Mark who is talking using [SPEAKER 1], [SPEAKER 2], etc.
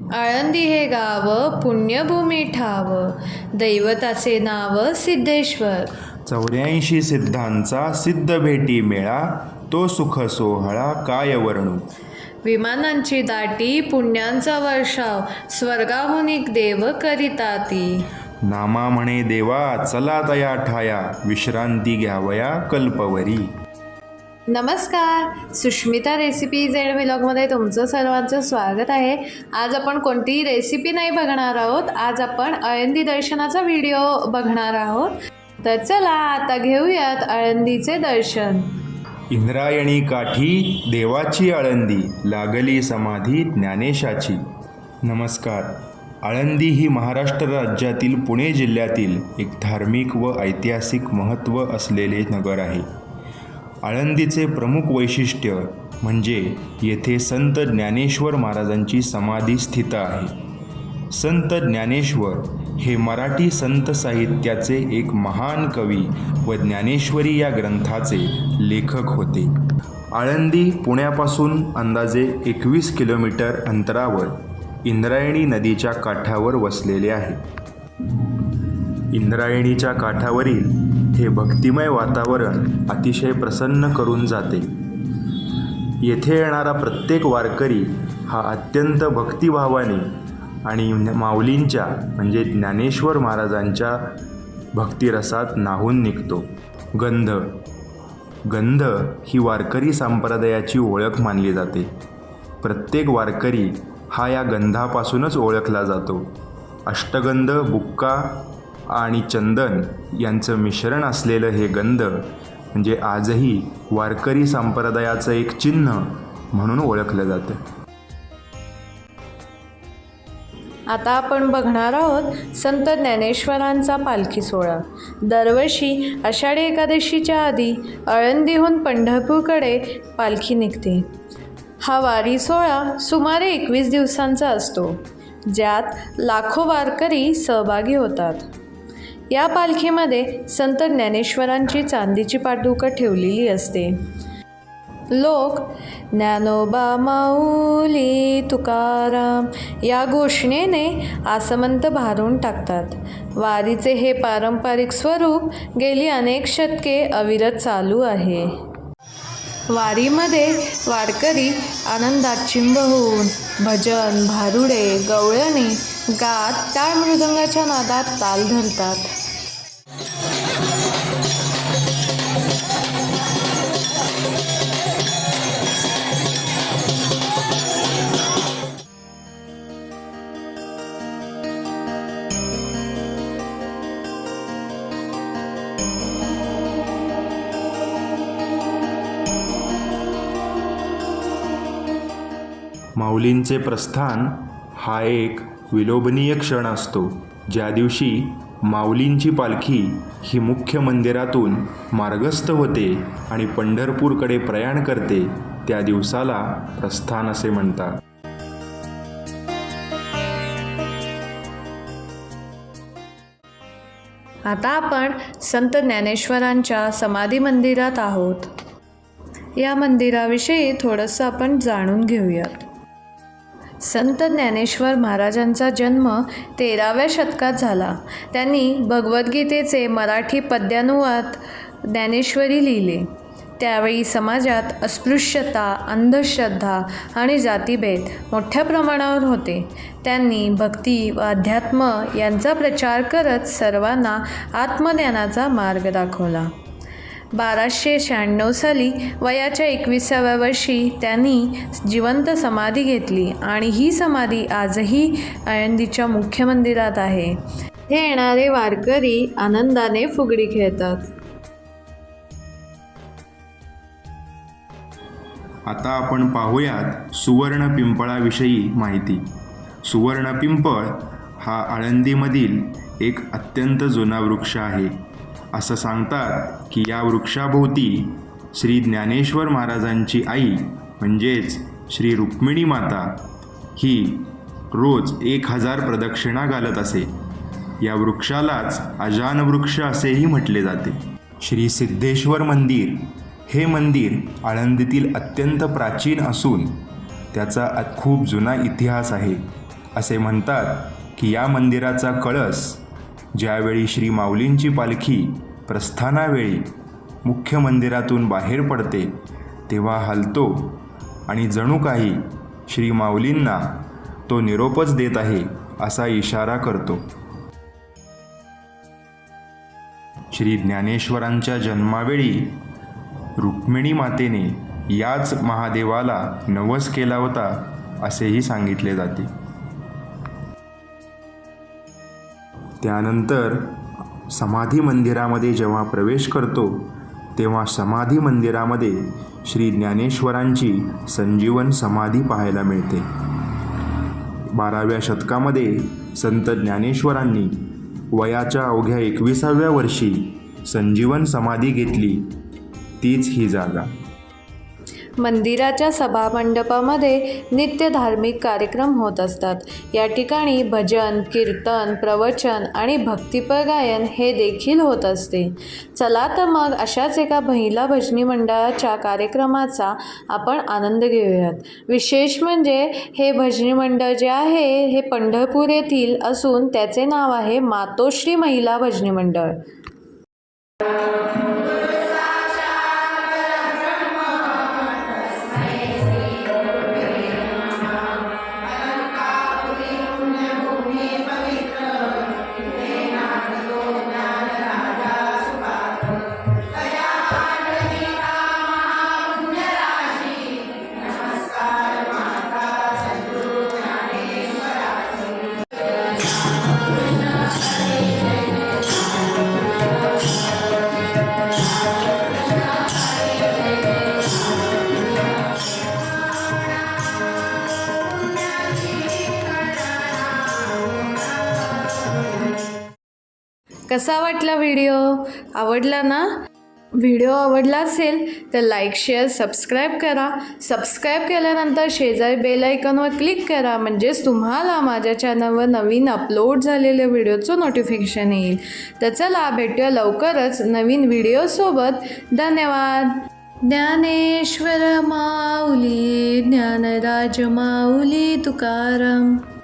[SPEAKER 1] आळंदी हे गाव पुण्यभूमी ठाव. दैवताचे नाव सिद्धेश्वर.
[SPEAKER 2] चौऱ्याऐंशी सिद्धांचा सिद्ध भेटी मेळा तो सुख सोहळा काय वर्णू
[SPEAKER 1] विमानांची दाटी पुण्यांचा वर्षाव स्वर्गाहून एक देव करिताती.
[SPEAKER 2] नामा म्हणे देवा चला तया ठाया विश्रांती घ्यावया कल्पवरी.
[SPEAKER 1] नमस्कार सुष्मिता रेसिपीज अँड व्लॉगमध्ये तुमचं सर्वांचं स्वागत आहे. आज आपण कोणतीही रेसिपी नाही बघणार आहोत आज आपण आळंदी दर्शनाचा व्हिडिओ बघणार आहोत. तर चला आता घेऊयात आळंदीचे दर्शन.
[SPEAKER 2] इंद्रायणी काठी देवाची आळंदी लागली समाधी ज्ञानेशाची. नमस्कार आळंदी ही महाराष्ट्र राज्यातील पुणे जिल्ह्यातील एक धार्मिक व ऐतिहासिक महत्त्व असलेले नगर आहे. आळंदीचे प्रमुख वैशिष्ट्य म्हणजे येथे संत ज्ञानेश्वर महाराजांची समाधी स्थित आहे. संत ज्ञानेश्वर हे मराठी संत साहित्याचे एक महान कवी व ज्ञानेश्वरी या ग्रंथाचे लेखक होते. आळंदी पुण्यापासून अंदाजे एकवीस किलोमीटर अंतरावर इंद्रायणी नदीच्या काठावर वसलेले आहे. इंद्रायणीच्या काठावरील हे भक्तिमय वातावरण अतिशय प्रसन्न करून जाते. येथे येणारा प्रत्येक वारकरी हा अत्यंत भक्तिभावाने आणि माऊलींच्या म्हणजे ज्ञानेश्वर महाराजांच्या भक्तिरसात नाहून निघतो. गंध. गंध ही वारकरी संप्रदायाची ओळख मानली जाते. प्रत्येक वारकरी हा या गंधापासूनच ओळखला जातो. अष्टगंध बुक्का आणि चंदन यांचं मिश्रण असलेलं हे गंध म्हणजे आजही वारकरी संप्रदायाचं एक चिन्ह म्हणून ओळखलं जातं.
[SPEAKER 1] आता आपण बघणार आहोत संत ज्ञानेश्वरांचा पालखी सोहळा. दरवर्षी आषाढी एकादशीच्या आधी आळंदीहून पंढरपूरकडे पालखी निघते. हा वारी सोहळा सुमारे एकवीस दिवसांचा असतो ज्यात लाखो वारकरी सहभागी होतात. या पालखीमध्ये संत ज्ञानेश्वरांची चांदीची पाठुकं ठेवलेली असते. लोक ज्ञानोबा माऊली तुकाराम या घोषणेने आसमंत भारून टाकतात. वारीचे हे पारंपरिक स्वरूप गेली अनेक शतके अविरत चालू आहे. वारीमध्ये वारकरी आनंदात चिंब होऊन भजन भारुडे गवळणी गात टाळ मृदंगाच्या नादात ताल धरतात.
[SPEAKER 2] माऊलींचे प्रस्थान हा एक विलोभनीय क्षण असतो. ज्या दिवशी माऊलींची पालखी ही मुख्य मंदिरातून मार्गस्थ होते आणि पंढरपूरकडे प्रयाण करते त्या दिवसाला प्रस्थान असे म्हणतात.
[SPEAKER 1] आता आपण संत ज्ञानेश्वरांच्या समाधी मंदिरात आहोत. या मंदिराविषयी थोडंसं आपण जाणून घेऊयात. संत ज्ञानेश्वर महाराजांचा जन्म तेराव्या शतकात झाला. त्यांनी भगवद्गीतेचे मराठी पद्यानुवाद ज्ञानेश्वरी लिहिले. त्यावेळी समाजात अस्पृश्यता अंधश्रद्धा आणि जातीभेद मोठ्या प्रमाणावर होते. त्यांनी भक्ती व अध्यात्म यांचा प्रचार करत सर्वांना आत्मज्ञानाचा मार्ग दाखवला. बाराशे शहाण्णव साली वयाच्या एकविसाव्या वर्षी त्यांनी जिवंत समाधी घेतली आणि ही समाधी आजही आळंदीच्या मुख्य मंदिरात आहे. हे येणारे वारकरी आनंदाने फुगडी खेळतात.
[SPEAKER 2] आता आपण पाहूयात सुवर्ण पिंपळाविषयी माहिती. सुवर्ण पिंपळ हा आळंदीमधील एक अत्यंत जुना वृक्ष आहे. असं सांगतात की या वृक्षाभोवती श्री ज्ञानेश्वर महाराजांची आई म्हणजेच श्री रुक्मिणी माता ही रोज एक हजार प्रदक्षिणा घालत असे. या वृक्षालाच अजान वृक्ष असेही म्हटले जाते. श्री सिद्धेश्वर मंदिर हे मंदिर आळंदीतील अत्यंत प्राचीन असून त्याचा खूप जुना इतिहास आहे. असे म्हणतात की या मंदिराचा कळस ज्यावेळी श्री माऊलींची पालखी प्रस्थानावेळी मुख्य मंदिरातून बाहेर पडते तेव्हा हलतो आणि जणू काही श्री माऊलींना तो निरोपच देत आहे असा इशारा करतो. श्री ज्ञानेश्वरांच्या जन्मावेळी रुक्मिणी मातेने याच महादेवाला नवस केला होता असेही सांगितले जाते. त्यानंतर समाधी मंदिरामध्ये जेव्हा प्रवेश करतो तेव्हा समाधी मंदिरामध्ये श्री ज्ञानेश्वरांची संजीवन समाधी पाहायला मिळते. बाराव्या शतकामध्ये संत ज्ञानेश्वरांनी वयाच्या अवघ्या एकविसाव्या वर्षी संजीवन समाधी घेतली. तीच ही जागा.
[SPEAKER 1] मंदिराच्या सभामंडपामध्ये नित्य धार्मिक कार्यक्रम होत असतात. या ठिकाणी भजन कीर्तन प्रवचन आणि भक्तिपर गायन हे देखील होत असते. चला तर मग अशाच एका महिला भजनी मंडळाच्या कार्यक्रमाचा आपण आनंद घेऊयात. विशेष म्हणजे हे भजनी मंडळ जे आहे हे पंढरपूर येथील असून त्याचे नाव आहे मातोश्री महिला भजनी मंडळ. कसा वाटला व्हिडिओ? आवडला ना? व्हिडिओ आवडला असेल तर लाईक शेअर सबस्क्राईब करा. सबस्क्राईब केल्यानंतर शेजारी बेल आयकॉनवर क्लिक करा. म्हणजेच तुम्हाला माझ्या चॅनलवर नवीन अपलोड झालेल्या व्हिडिओचं नोटिफिकेशन येईल. तर चला भेटूया लवकरच नवीन व्हिडिओसोबत धन्यवाद. ज्ञानेश्वर माऊली ज्ञानराज माऊली तुकाराम.